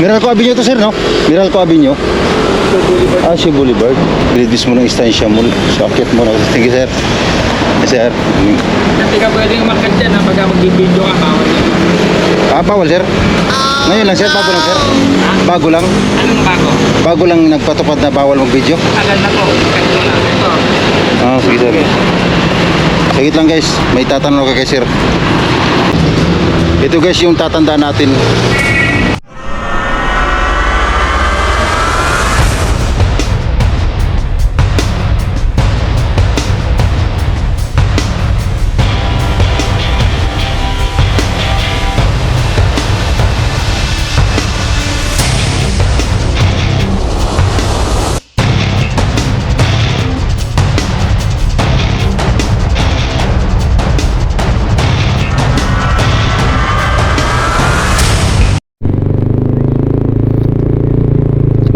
Meralco Avenue to sir, no? Meralco Avenue. Ah, si Boulevard. Bilidis mo ng Estancia Mall. So, akit mo na. Thank you, sir. Yes, sir. Hindi ka pwedeng umakyat dyan ha, pagka mag-video ka, bawal yan. Ah, bawal, sir? Ngayon lang, sir. Bago lang, sir. Bago lang. Anong bago? Bago lang nagpatupad na bawal mag-video. Tagal na po. Ito na. Ito. Ah, sige, sir. Sagit lang, guys. May tatanong ka kay sir. Ito, guys, yung tatanda natin.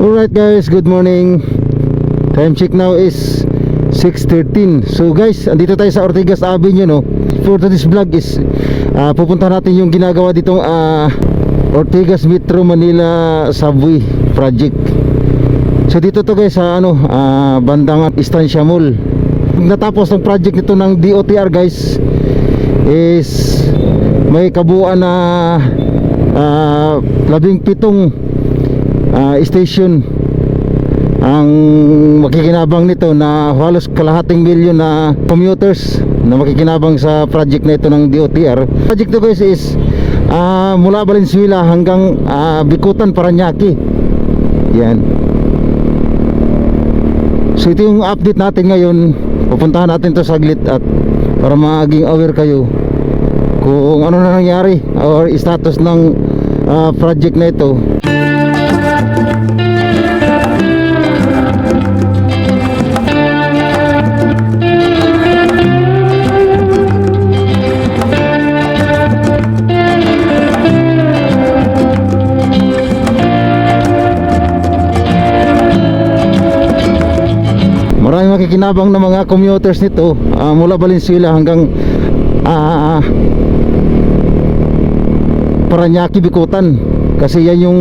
Alright guys, good morning. Time check now is 6.13 So guys, andito tayo sa Ortigas Avenue no. For today's vlog is ah, Pupunta natin yung ginagawa ditong ah, Ortigas Metro Manila Subway Project So dito to guys sa ano ah, Bandang Estancia Mall Natapos ng project nito ng DOTR guys Is May kabuuan na ah, Labing pitong ah, station. Ang makikinabang nito na halos kalahating milyon na commuters na makikinabang sa project na ito ng DOTR project to guys is ah, mula Valenzuela hanggang ah, Bikutan Paranaque. Yan. So ito yung update natin ngayon. Pupuntahan natin to saglit at para maging aware kayo kung ano na nangyari or status ng ah, project na ito Makikinabang ng mga commuters nito ah, mula Valenzuela hanggang ah, Paranaque Bikutan kasi yan yung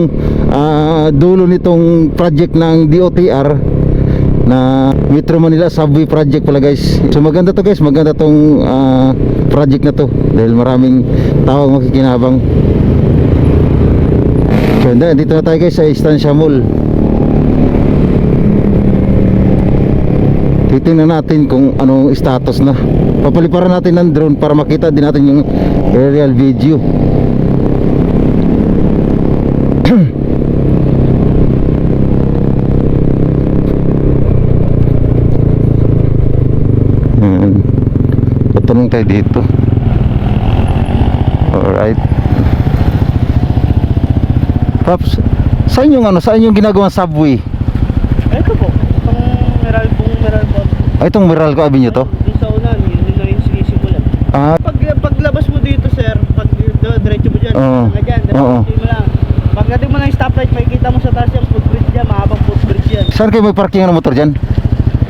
ah, dulo nitong project ng DOTR na Metro Manila Subway Project pala guys. So maganda to guys. Maganda tong ah, project na to dahil maraming tao ang makikinabang. So dito na tayo guys sa Estancia Mall titingnan natin kung anong status na. Papaliparan natin ng drone para makita din natin yung aerial video. Ayan. Patanong tayo dito. Alright. Paps saan yung ano saan yung ginagawang subway? Ito po, itong Meral pong Meral po. ah, itong Meralco Avenue to Yung sa unan, yun na yung sinisimulan. ah Pag, paglabas mo dito, sir, pag do- diretso mo dyan, Oo. hanggang dyan, diretso Oo. mo lang. Pagdating mo ng stoplight, makikita mo sa taas yung footbridge dyan, mahabang footbridge yan. Saan kayo may parking ng motor dyan?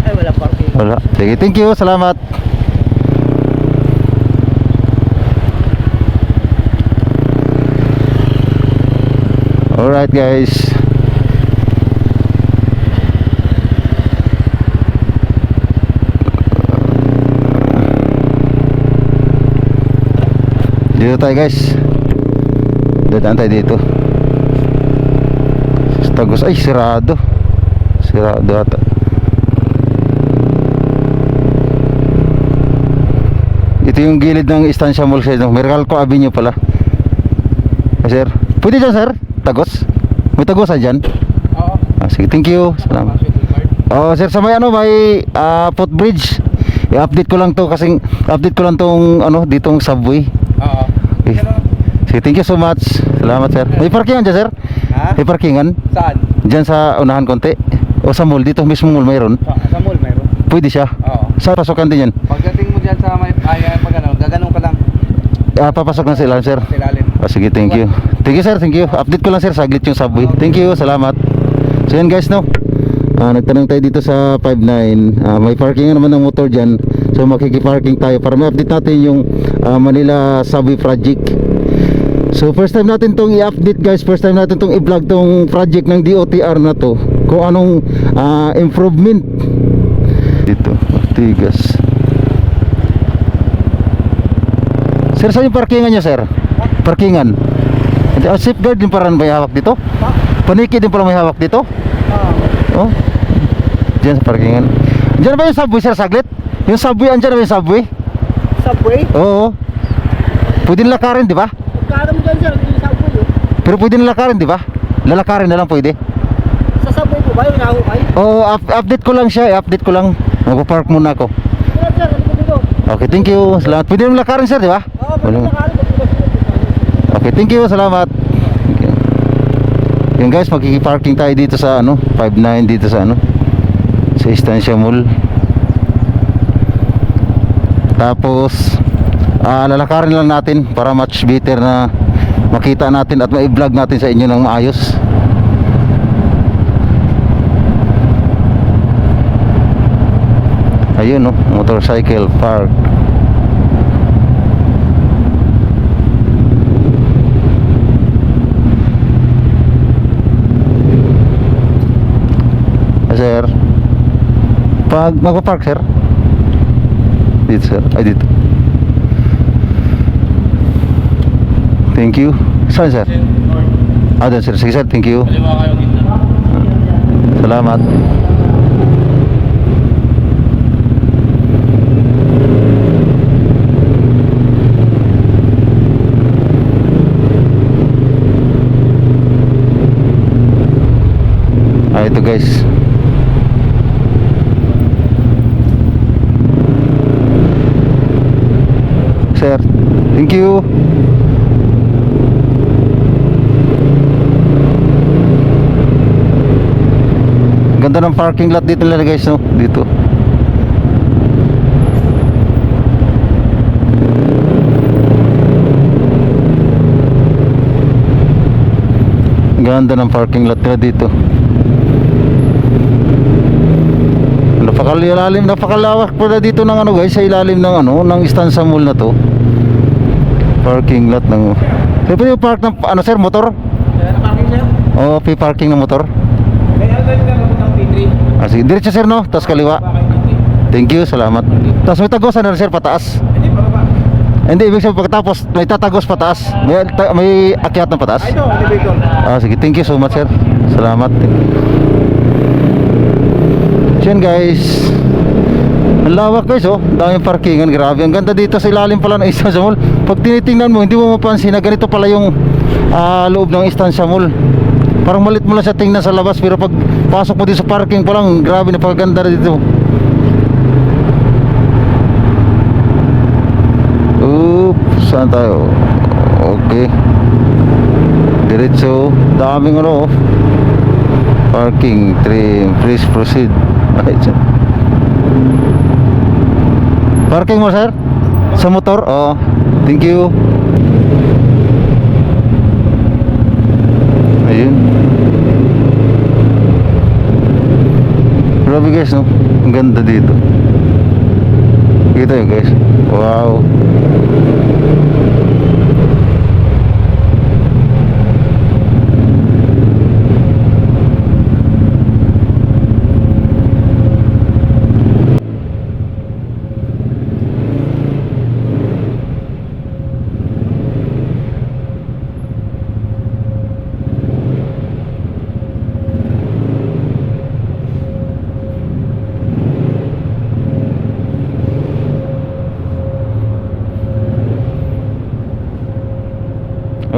Ay, wala parking. Wala. Sige, thank you. Salamat. Alright guys. Dito tayo guys. Dadaan tayo dito. Tagos ay sirado. Sirado ata. Ito yung gilid ng Estancia Mall sir. Meralco Avenue pala. Ah, sir. Pwede dyan sir? Tagos? May tagosan dyan? Oo. Ah, sige, thank you. Salamat. Oh, sir, sa may ano, may ah, footbridge. I-update ko lang to kasi update ko lang tong ano, ditong subway. Okay. Sige, thank you so much. Salamat, sir. May parkingan dyan, sir? Ha? May parkingan? Saan? Dyan sa unahan konti? O sa mall? Dito mismo mall mayroon? Sa, sa mall meron. Pwede siya? Oo. Sa pasokan din yan? Pagdating mo dyan sa may, ay, ay pag ano, gaganong ka lang. Ah, papasok na sila, sir. Sa ilalim. Ah, sige, thank you. Thank you, sir. Thank you. Update ko lang, sir. Saglit yung subway. Thank you. Salamat. So, yan, guys, no? Ah, nagtanong tayo dito sa 59. Ah, may parking naman ng motor dyan. So, makikiparking tayo para ma-update natin yung ah, Manila Subway Project. So first time natin tong i-update guys First time natin tong i-vlog tong project ng DOTR na to Kung anong ah, improvement Dito, Ortigas Sir, saan yung parkingan nyo sir? Parkingan Hindi, ah, Safeguard din parang may hawak dito? Paniki din pala may hawak dito? Oh Diyan sa parkingan Diyan ba yung subway sir saglit? Yung subway, andyan ba yung subway? Subway? Oo Pwede lakarin di ba? Pagkara mo dyan sir, yung subway oh. Pero pwede nilakarin, di ba? Lalakarin na lang pwede. Sa subway po ba yung nahukay? Oo, up- update ko lang siya, i-update ko lang. Magpa-park muna ako. Sir, sir, ano? Okay, thank you. Salamat. Pwede nang lakarin, sir, di ba? Oo, pag pinag Okay, thank you. Salamat. Yun guys, magkikiparking tayo dito sa ano, 59 dito sa ano, sa Estancia Mall. Tapos, ah lalakarin lang natin para much better na makita natin at ma-vlog natin sa inyo ng maayos. Ayun no, motorcycle park. Ah, sir. Pag magpa-park sir. Dito sir. Ay dito. Thank you. Saan sir? Ah, doon sir. Sige sir, thank you. Salamat. Ah, ito guys. Sir, thank you. Ganda ng parking lot dito nila guys, no? Dito. Ganda ng parking lot nila dito. Napakalalim, napakalawak pala dito ng ano guys, sa ilalim ng ano, ng Stanza Mall na to. Parking lot ng Sir, pwede yung park ng ano sir, motor? Kaya parking sir? Oo, oh, parking ng motor. Kaya ano yung gagawin ng P3? Ah, sige, diretso sir no, tapos kaliwa. Thank you, salamat. Tapos may tagosan na sir pataas. Hindi pa ba? Hindi, ibig sabihin pagkatapos may tatagos pataas. May, ta- may akyat ng pataas. Ito, elevator. Ah, sige, thank you so much, sir. Salamat. Yun, guys. Ang lawak guys, oh. Daming parkingan, grabe. Ang ganda dito sa ilalim pala ng Estancia Mall. Pag tinitingnan mo, hindi mo mapansin na ganito pala yung ah, loob ng Estancia Mall. Parang malit mo lang siya tingnan sa labas, pero pag pasok mo dito sa parking pa lang, grabe, napakaganda dito. Oops, saan tayo? Okay. Diretso, daming ano, oh. parking, trim, please proceed. Tiyan. Parking mo, sir? Sa motor? Oo. Thank you. Ayun. Grabe guys, no? Ang ganda dito. Kita yun guys. Wow.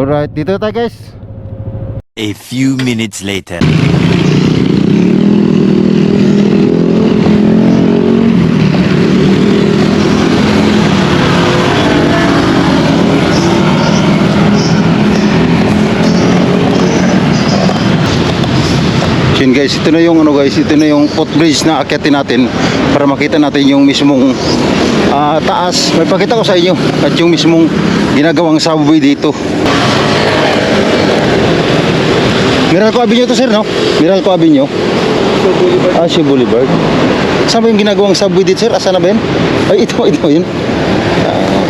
Alright, dito tayo guys. A few minutes later. Yun guys, ito na yung ano guys, ito na yung footbridge na akyatin natin para makita natin yung mismong ah, taas. May pakita ko sa inyo at yung mismong ginagawang subway dito. Meralco Avenue to sir, no? Meralco Avenue. Ah, si Boulevard. Saan ba yung ginagawang subway dito sir? Asa na ba yun? Ay, ito, ito yun. Ah.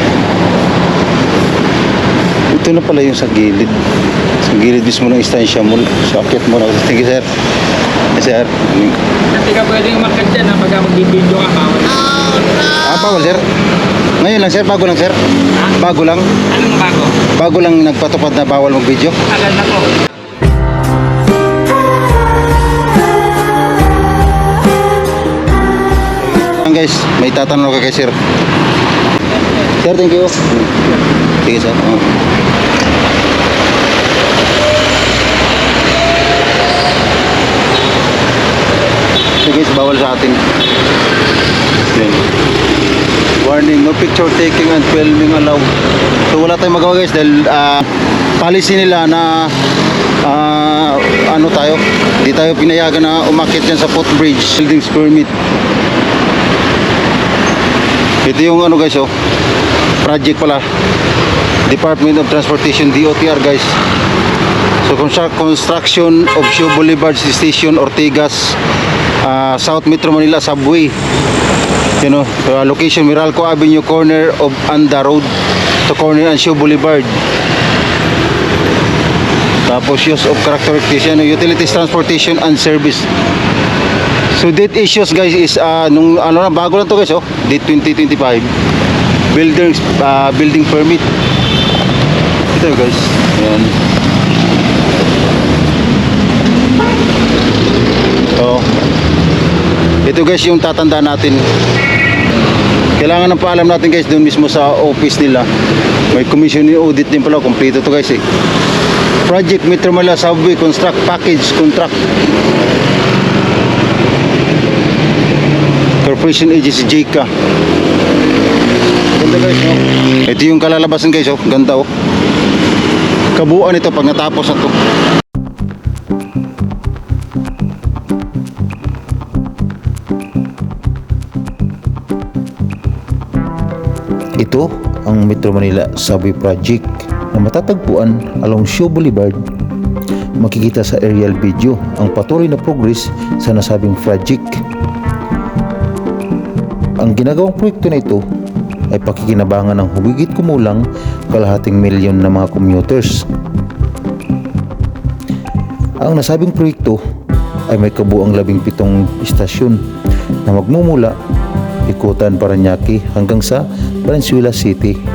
ito Ito na pala yung sa gilid. Sa gilid mismo ng istansya mo. So, akit mo na. Thank you, sir. Yes, sir. Hindi ka pwedeng umakyat dyan ha, pagka magbibideo ka, bawal. Ah, bawal, sir. Ngayon lang, sir. Bago lang, sir. Bago lang. Anong bago? Bago lang nagpatupad na bawal mag-video. Tagal na po. Yan guys, may tatanong ka kay sir. Sir, thank you. Sige, sir. Oh. So guys, sa atin. Yan. Warning, no picture taking and filming allowed. So wala tayong magawa guys dahil ah, policy nila na ah, ano tayo, hindi tayo pinayagan na umakit dyan sa footbridge buildings permit. Ito yung ano guys oh. Project pala. Department of Transportation DOTR guys. So constru- construction of Show Boulevard Station Ortigas uh, South Metro Manila Subway. You know, uh, location Meralco Avenue corner of Anda Road to corner and Show Boulevard. Tapos use of characterization, utilities, transportation and service. So date issues guys is uh, nung ano na bago lang to guys oh, date 2025. Building uh, building permit. Ito guys. Ayan. Ito guys yung tatanda natin. Kailangan ng paalam natin guys doon mismo sa office nila. May commission audit din pala, kompleto to guys eh. Project Metro Manila Subway Construct Package Contract. Corporation Agency JICA. Ganda guys, no? Ito yung kalalabasan guys, oh. Ganda, oh. Kabuuan ito pag natapos na to. Ito ang Metro Manila Subway Project na matatagpuan along Show Boulevard. Makikita sa aerial video ang patuloy na progress sa nasabing project. Ang ginagawang proyekto na ito ay pakikinabangan ng humigit kumulang kalahating milyon na mga commuters. Ang nasabing proyekto ay may kabuang labing pitong istasyon na magmumula Ikutan Paranaque hanggang sa Valenzuela City